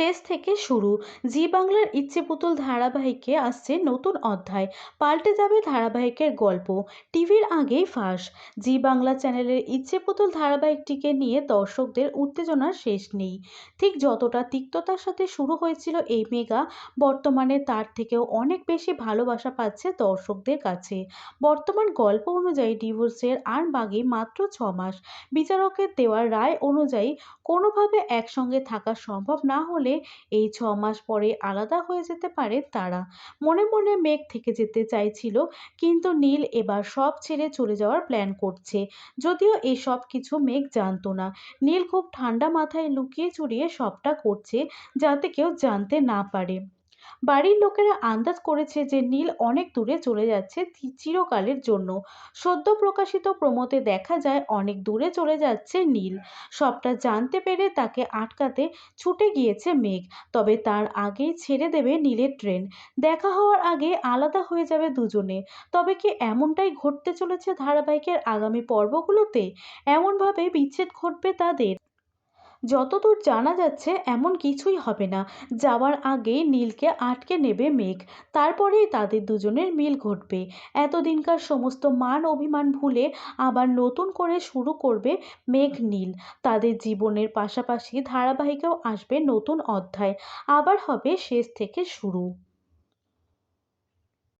শেষ থেকে শুরু। জি বাংলার ইচ্ছে পুতুল ধারাবাহিকে আসছে নতুন অধ্যায়। পাল্টে যাবে ধারাবাহিকের গল্প। টিভির আগেই ফাঁস। জি বাংলা চ্যানেলের ইচ্ছে পুতুল ধারাবাহিকটিকে নিয়ে দর্শকদের উত্তেজনার শেষ নেই। ঠিক যতটা তিক্ততার সাথে শুরু হয়েছিল এই মেগা, বর্তমানে তার থেকেও অনেক বেশি ভালোবাসা পাচ্ছে দর্শকদের কাছে। বর্তমান গল্প অনুযায়ী ডিভোর্সের আর বাগে মাত্র ছ মাস। বিচারকের দেওয়ার রায় অনুযায়ী কোনোভাবে একসঙ্গে থাকা সম্ভব না হলে এই ছ মাস পরে আলাদা হয়ে যেতে পারে তারা। মনে মনে মেঘ থেকে যেতে চাইছিল, কিন্তু নীল এবার সব ছেড়ে চলে যাওয়ার প্ল্যান করছে। যদিও এই সব কিছু মেঘ জানতো না। নীল খুব ঠান্ডা মাথায় লুকিয়ে চুরিয়ে সবটা করছে, যাতে কেউ জানতে না পারে। বাড়ির লোকেরা আন্দাজ করেছে যে নীল অনেক দূরে চলে যাচ্ছে চিরকালের জন্য। সদ্য প্রকাশিত প্রমোতে দেখা যায় অনেক দূরে চলে যাচ্ছে নীল। সবটা জানতে পেরে তাকে আটকাতে ছুটে গিয়েছে মেঘ, তবে তার আগেই ছেড়ে দেবে নীলের ট্রেন। দেখা হওয়ার আগে আলাদা হয়ে যাবে দুজনে। তবে কি এমনটাই ঘটতে চলেছে ধারাবাহিকের আগামী পর্বগুলোতে? এমনভাবে বিচ্ছেদ ঘটবে তাদের? যতদূর জানা যাচ্ছে, এমন কিছুই হবে না। যাওয়ার আগেই নীলকে আটকে নেবে মেঘ। তারপরেই তাদের দুজনের মিল ঘটবে। এতদিনকার সমস্ত মান অভিমান ভুলে আবার নতুন করে শুরু করবে মেঘ নীল। তাদের জীবনের পাশাপাশি ধারাবাহিকেও আসবে নতুন অধ্যায়। আবার হবে শেষ থেকে শুরু।